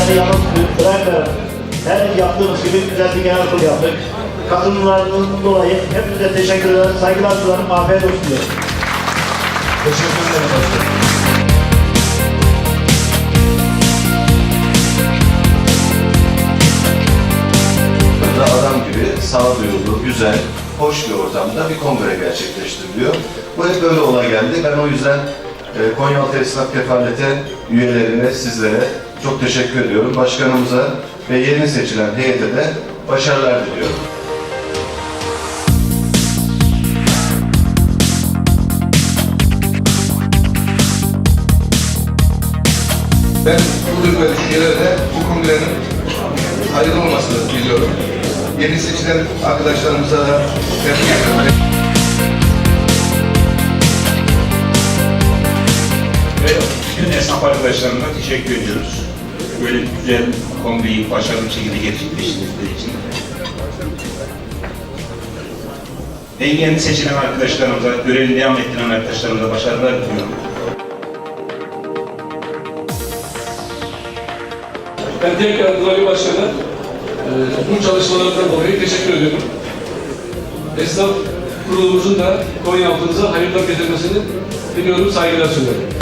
sizleri yalnız bırakmayarak her yaptığımız gibi güzel bir genel kurul yaptık. Katılımlarının dolayı hepinize teşekkür ederim. Saygılar sunarım. Afiyet olsun diyorum. Teşekkür ederim başkanım. da adam gibi sağduyulu, güzel, hoş bir ortamda bir kongre gerçekleştiriliyor. Bu hep böyle olay geldi. Ben o yüzden e, Konyaaltı Esnaf Kefalete üyelerine, sizlere çok teşekkür ediyorum. Başkanımıza ve yeni seçilen heyete de başarılar diliyorum. Ben bu duygu ve düşüncelerle bu kongrenin hayırlı olmasını diliyorum. Yeni seçilen arkadaşlarımıza da tebrik. Ve bütün esnaf arkadaşlarıma teşekkür ediyoruz. Böyle güzel kongreyi başarılı bir şekilde gerçekleştirdikleri için. Ve yeni seçilen arkadaşlarımıza, görevini devam ettiren arkadaşlarımıza başarılar diliyorum. Ben tekrar Nuri Başkan'a e, bu çalışmalarından dolayı teşekkür ediyorum. Esnaf kurulumuzun da Konya halkımıza hayırlar getirmesini diliyorum, saygılar sunuyorum.